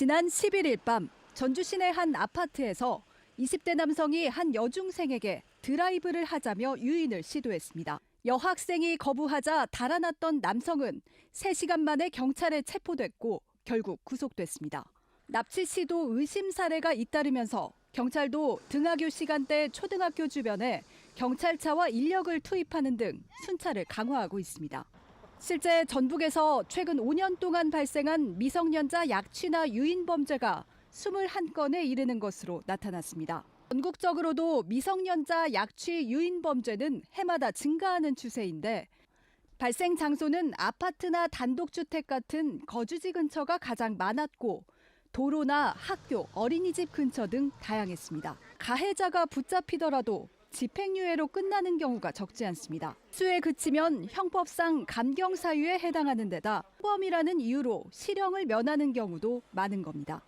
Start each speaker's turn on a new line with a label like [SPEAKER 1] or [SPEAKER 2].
[SPEAKER 1] 지난 11일 밤 전주 시내 한 아파트에서 20대 남성이 한 여중생에게 드라이브를 하자며 유인을 시도했습니다. 여학생이 거부하자 달아났던 남성은 3시간 만에 경찰에 체포됐고 결국 구속됐습니다. 납치 시도 의심 사례가 잇따르면서 경찰도 등하교 시간대 초등학교 주변에 경찰차와 인력을 투입하는 등 순찰을 강화하고 있습니다. 실제 전북에서 최근 5년 동안 발생한 미성년자 약취나 유인 범죄가 21건에 이르는 것으로 나타났습니다. 전국적으로도 미성년자 약취 유인 범죄는 해마다 증가하는 추세인데 발생 장소는 아파트나 단독주택 같은 거주지 근처가 가장 많았고 도로나 학교, 어린이집 근처 등 다양했습니다. 가해자가 붙잡히더라도 집행유예로 끝나는 경우가 적지 않습니다. 수에 그치면 형법상 감경 사유에 해당하는 데다 범이라는 이유로 실형을 면하는 경우도 많은 겁니다.